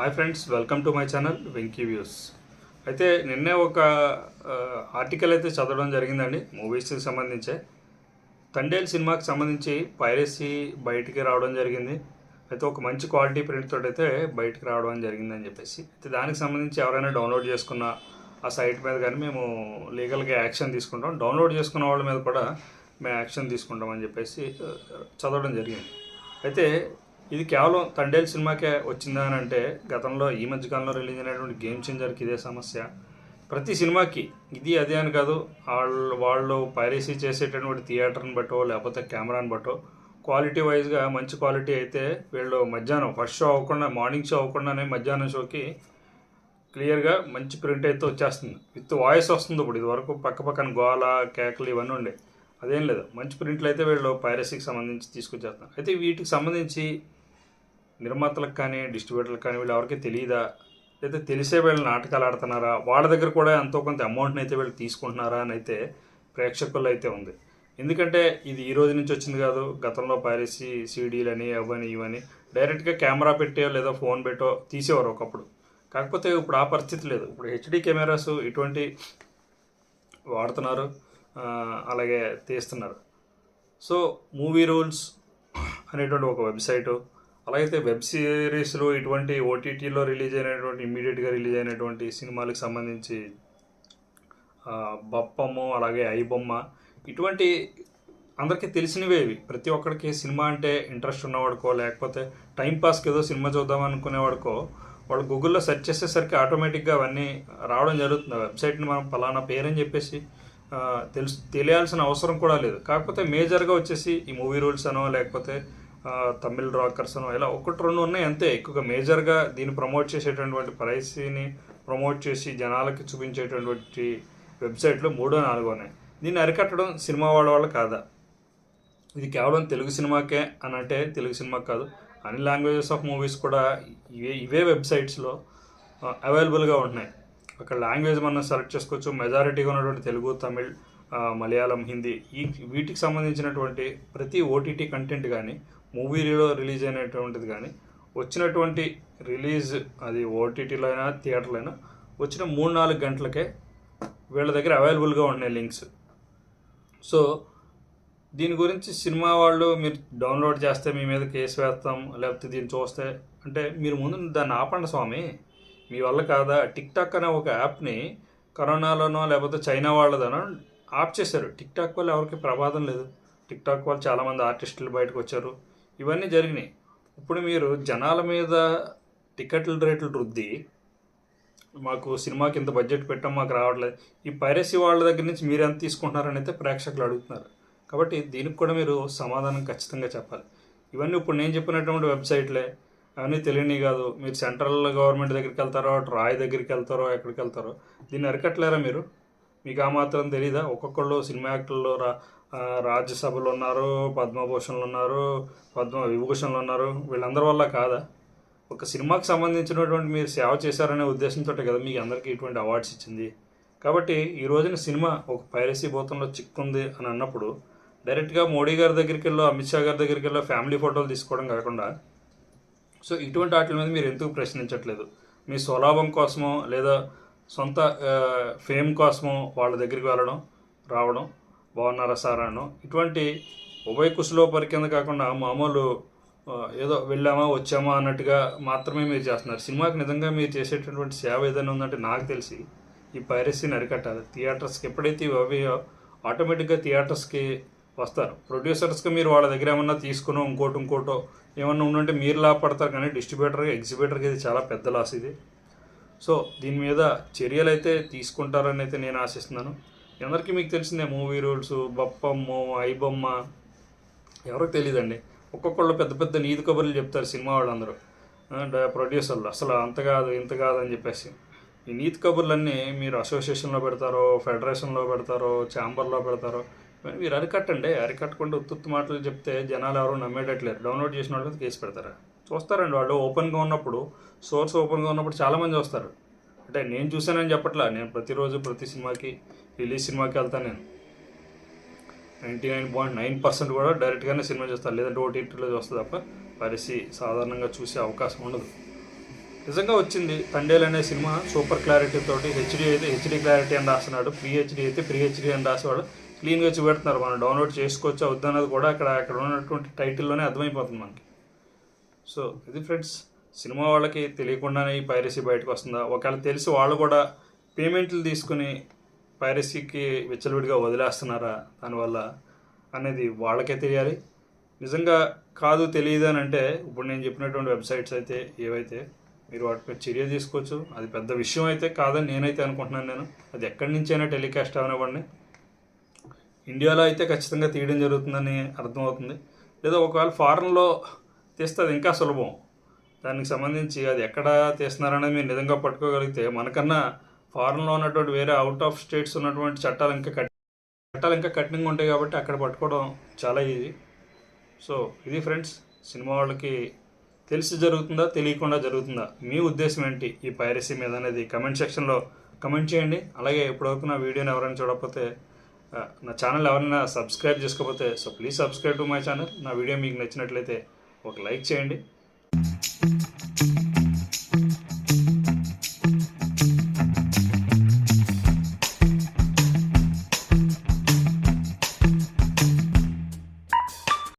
Hi friends welcome to my channel Venky views అయితే నిన్నే ఒక ఆర్టికల్ అయితే చదవడం జరిగిందండి మూవీస్కి సంబంధించే. తండేల్ సినిమాకి సంబంధించి పైరసీ బయటికి రావడం జరిగింది. అయితే ఒక మంచి క్వాలిటీ ప్రింట్ తోటి అయితే బయటికి రావడం జరిగిందని చెప్పేసి. అయితే దానికి సంబంధించి ఎవరైనా డౌన్లోడ్ చేసుకున్న ఆ సైట్ మీద కానీ మేము లీగల్గా యాక్షన్ తీసుకుంటాం. డౌన్లోడ్ చేసుకున్న వాళ్ళ మీద కూడా మేము యాక్షన్ తీసుకుంటాం అని చెప్పేసి చదవడం జరిగింది. అయితే ఇది కేవలం తండేల్ సినిమాకే వచ్చిందా అని అంటే గతంలో ఈ మధ్యకాలంలో రిలీజ్ అయినటువంటి గేమ్ చేంజర్కి ఇదే సమస్య. ప్రతి సినిమాకి ఇది అదే అని కాదు వాళ్ళు వాళ్ళు పైరసీ చేసేటటువంటి థియేటర్ని బట్టో లేకపోతే కెమెరాని బట్టో క్వాలిటీ వైజ్గా మంచి క్వాలిటీ అయితే వీళ్ళు మధ్యాహ్నం ఫస్ట్ షో అవ్వకుండా మార్నింగ్ షో అవ్వకుండానే మధ్యాహ్నం షోకి క్లియర్గా మంచి ప్రింట్ అయితే వచ్చేస్తుంది. విత్ వాయిస్ వస్తుంది ఇప్పుడు ఇది వరకు పక్క పక్కన గోల కేకలు ఇవన్నీ ఉండే. అదేం లేదు. మంచి ప్రింట్లు అయితే వీళ్ళు పైరసీకి సంబంధించి తీసుకొచ్చేస్తున్నారు. అయితే వీటికి సంబంధించి నిర్మాతలకు కానీ డిస్ట్రిబ్యూటర్లకు కానీ వీళ్ళు ఎవరికి తెలియదా? లేదా తెలిసే వీళ్ళు నాటకాలు ఆడుతున్నారా? వాళ్ళ దగ్గర కూడా ఎంతో కొంత అమౌంట్ని అయితే వీళ్ళు తీసుకుంటున్నారా అని అయితే ప్రేక్షకుల్లో అయితే ఉంది. ఎందుకంటే ఇది ఈ రోజు నుంచి వచ్చింది కాదు. గతంలో పైరసీ అని అవని ఇవని డైరెక్ట్గా కెమెరా పెట్టో లేదా ఫోన్ పెట్టో తీసేవారు ఒకప్పుడు. కాకపోతే ఇప్పుడు ఆ పరిస్థితి లేదు. ఇప్పుడు హెచ్డి కెమెరాస్ ఇటువంటి వాడుతున్నారు అలాగే తీస్తున్నారు. సో మూవీ రూల్స్ అనేటువంటి ఒక వెబ్సైటు అలాగైతే వెబ్ సిరీస్లు ఇటువంటి ఓటీటీలో రిలీజ్ అయినటువంటి ఇమ్మీడియట్గా రిలీజ్ అయినటువంటి సినిమాలకు సంబంధించి బప్పము అలాగే ఐబొమ్మ ఇటువంటి అందరికీ తెలిసినవే ఇవి. ప్రతి ఒక్కరికి సినిమా అంటే ఇంట్రెస్ట్ ఉన్నవాడికో లేకపోతే టైంపాస్కి ఏదో సినిమా చూద్దాం అనుకునేవాడికో వాళ్ళు గూగుల్లో సెర్చ్ చేసేసరికి ఆటోమేటిక్గా అవన్నీ రావడం జరుగుతుంది. వెబ్సైట్ని మనం పలానా పేరని చెప్పేసి తెలుసు తెలియాల్సిన అవసరం కూడా లేదు. కాకపోతే మేజర్గా వచ్చేసి ఈ మూవీ రూల్స్ అనో లేకపోతే తమిళ్ రాకర్స్ అనో ఇలా ఒకటి రెండు ఉన్నాయి అంతే. ఎక్కువగా మేజర్గా దీన్ని ప్రమోట్ చేసేటటువంటి ప్రైస్ని ప్రమోట్ చేసి జనాలకి చూపించేటటువంటి వెబ్సైట్లు మూడో నాలుగో ఉన్నాయి. దీన్ని అరికట్టడం సినిమా వాళ్ళ కాదా? ఇది కేవలం తెలుగు సినిమాకే అని అంటే తెలుగు సినిమా కాదు. అన్ని లాంగ్వేజెస్ ఆఫ్ మూవీస్ కూడా ఇవే ఇవే వెబ్సైట్స్లో అవైలబుల్గా ఉంటున్నాయి. అక్కడ లాంగ్వేజ్ మనం సెలెక్ట్ చేసుకోవచ్చు. మెజారిటీగా ఉన్నటువంటి తెలుగు తమిళ్ మలయాళం హిందీ ఈ వీటికి సంబంధించినటువంటి ప్రతి ఓటీటీ కంటెంట్ కానీ మూవీలో రిలీజ్ అయినటువంటిది కానీ వచ్చినటువంటి రిలీజ్ అది ఓటీటీలో అయినా థియేటర్లో అయినా వచ్చిన మూడు నాలుగు గంటలకే వీళ్ళ దగ్గర అవైలబుల్గా ఉన్నాయి లింక్స్. సో దీని గురించి సినిమా వాళ్ళు మీరు డౌన్లోడ్ చేస్తే మీ మీద కేసు వేస్తాం లేకపోతే దీన్ని చూస్తే అంటే మీరు ముందు దాన్ని ఆపండి స్వామి. మీ వల్ల కాదా? టిక్ టాక్ అనే ఒక యాప్ని కరోనాలోనో లేకపోతే చైనా వాళ్ళదనో ఆప్ చేశారు. టిక్ టాక్ వల్ల ఎవరికి ప్రమాదం లేదు. టిక్ టాక్ చాలామంది ఆర్టిస్టులు బయటకు వచ్చారు. ఇవన్నీ జరిగినాయి. ఇప్పుడు మీరు జనాల మీద టికెట్ల రేట్లు రుద్ది మాకు సినిమాకి ఇంత బడ్జెట్ పెట్టాం మాకు రావట్లేదు. ఈ పైరసీ వాళ్ళ దగ్గర నుంచి మీరు ఎంత తీసుకుంటున్నారని అయితే ప్రేక్షకులు అడుగుతున్నారు. కాబట్టి దీనికి కూడా మీరు సమాధానం ఖచ్చితంగా చెప్పాలి. ఇవన్నీ ఇప్పుడు నేను చెప్పినటువంటి వెబ్సైట్లే. అవన్నీ తెలియని కాదు. మీరు సెంట్రల్ గవర్నమెంట్ దగ్గరికి వెళ్తారో రాయ్ దగ్గరికి వెళ్తారో ఎక్కడికి వెళ్తారో దీన్ని అరికట్టలేరా మీరు? మీకు ఆ మాత్రం తెలీదా? ఒక్కొక్కళ్ళు సినిమా యాక్టర్లు రా రాజ్యసభలో ఉన్నారు పద్మభూషణ్లు ఉన్నారు పద్మ విభూషణ్లు ఉన్నారు. వీళ్ళందరి వల్ల కాదా? ఒక సినిమాకి సంబంధించినటువంటి మీరు సేవ చేశారనే ఉద్దేశంతో కదా మీకు అందరికీ ఇటువంటి అవార్డ్స్ ఇచ్చింది. కాబట్టి ఈ రోజున సినిమా ఒక పైరసీ భూతంలో చిక్కుంది అని అన్నప్పుడు డైరెక్ట్గా మోడీ గారి దగ్గరికి వెళ్ళో అమిత్ షా గారి దగ్గరికి వెళ్ళో ఫ్యామిలీ ఫోటోలు తీసుకోవడం కాకుండా సో ఇటువంటి వాటి మీద మీరు ఎందుకు ప్రశ్నించట్లేదు? మీ స్వలాభం కోసమో లేదా సొంత ఫేమ్ కోసమో వాళ్ళ దగ్గరికి వెళ్ళడం రావడం బాగున్నారా సార్ అను? ఇటువంటి ఉభయ కుశలోపరి కింద కాకుండా మామూలు ఏదో వెళ్ళామా వచ్చామా అన్నట్టుగా మాత్రమే మీరు చేస్తున్నారు. సినిమాకి నిజంగా మీరు చేసేటటువంటి సేవ ఏదైనా ఉందంటే నాకు తెలిసి ఈ పైరసీని అరికట్టాలి థియేటర్స్కి ఎప్పుడైతే ఇవి ఆటోమేటిక్గా థియేటర్స్కి వస్తారు ప్రొడ్యూసర్స్కి మీరు వాళ్ళ దగ్గర ఏమన్నా తీసుకునో ఇంకోటి ఇంకోటో ఏమన్నా ఉందంటే మీరు లాభపడతారు కానీ డిస్ట్రిబ్యూటర్కి ఎగ్జిబ్యూటర్కి ఇది చాలా పెద్ద లాస్ ఇది. సో దీని మీద చర్యలు అయితే తీసుకుంటారని అయితే నేను ఆశిస్తున్నాను. అందరికీ మీకు తెలిసిందే మూవీ రూల్స్ బప్పమ్మ ఐబొమ్మ. ఎవరికి తెలియదండి ఒక్కొక్కళ్ళు పెద్ద పెద్ద నీతి కబుర్లు చెప్తారు సినిమా వాళ్ళందరూ. ప్రొడ్యూసర్లు. అసలు అంత కాదు ఇంత కాదు అని చెప్పేసి. ఈ నీతి కబుర్లన్నీ మీరు అసోసియేషన్లో పెడతారో ఫెడరేషన్లో పెడతారో ఛాంబర్లో పెడతారో మీరు అరికట్టండి. అరికట్టకుండా ఉత్తుత్తు మాటలు చెప్తే జనాలు ఎవరు నమ్మేటట్లేరు. డౌన్లోడ్ చేసిన వాళ్ళకి కేసు పెడతారా. చూస్తారండి వాళ్ళు. ఓపెన్గా ఉన్నప్పుడు సోర్స్ ఓపెన్గా ఉన్నప్పుడు చాలామంది వస్తారు అంటే నేను చూసానని చెప్పట్లా. నేను ప్రతిరోజు ప్రతి సినిమాకి రిలీజ్ సినిమాకి వెళ్తాను నేను. Ninety nine point nine percent కూడా డైరెక్ట్గానే సినిమా చూస్తాను లేదంటే ఓటీటీలో చూస్తుంది తప్ప పరిసి సాధారణంగా చూసే అవకాశం ఉండదు. నిజంగా వచ్చింది. తండేలు అనే సినిమా సూపర్ క్లారిటీ తోటి హెచ్డి అయితే హెచ్డి క్లారిటీ అని రాస్తున్నాడు. ప్రీ అయితే ప్రీ అని రాసేవాడు. క్లీన్గా చూపెడుతున్నారు. మనం డౌన్లోడ్ చేసుకోవచ్చు వద్దన్నది కూడా అక్కడ అక్కడ ఉన్నటువంటి టైటిల్లోనే అర్థమైపోతుంది మనకి. సో ఇది ఫ్రెండ్స్. సినిమా వాళ్ళకి తెలియకుండానే ఈ పైరసీ బయటకు వస్తుందా? ఒకవేళ తెలిసి వాళ్ళు కూడా పేమెంట్లు తీసుకుని పైరసీకి విచ్చలవిడిగా వదిలేస్తున్నారా దానివల్ల అనేది వాళ్ళకే తెలియాలి. నిజంగా కాదు తెలియదు అని అంటే ఇప్పుడు నేను చెప్పినటువంటి వెబ్సైట్స్ అయితే ఏవైతే మీరు వాటిపై చర్య తీసుకోవచ్చు. అది పెద్ద విషయం అయితే కాదని నేనైతే అనుకుంటున్నాను నేను. అది ఎక్కడి నుంచైనా టెలికాస్ట్ అవనివ్వండి. ఇండియాలో అయితే ఖచ్చితంగా తీయడం జరుగుతుందని అర్థమవుతుంది. లేదా ఒకవేళ ఫారెన్లో తీస్తే అది ఇంకా సులభం. దానికి సంబంధించి అది ఎక్కడ తీస్తున్నారనేది మీరు నిజంగా పట్టుకోగలిగితే మనకన్నా ఫారెన్లో ఉన్నటువంటి వేరే అవుట్ ఆఫ్ స్టేట్స్ ఉన్నటువంటి చట్టాలు ఇంకా కట్ చట్టాలు ఇంకా కఠినంగా ఉంటాయి కాబట్టి అక్కడ పట్టుకోవడం చాలా ఈజీ సో ఇది ఫ్రెండ్స్ సినిమా వాళ్ళకి తెలిసి జరుగుతుందా తెలియకుండా జరుగుతుందా? మీ ఉద్దేశం ఏంటి? ఈ పైరసీ మీద అనేది కమెంట్ సెక్షన్లో కమెంట్ చేయండి. అలాగే ఇప్పటివరకు నా వీడియోని ఎవరైనా చూడకపోతే నా ఛానల్ ఎవరైనా సబ్స్క్రైబ్ చేసుకోకపోతే so please subscribe to my channel నా వీడియో మీకు నచ్చినట్లయితే ఒక లైక్ చేయండి.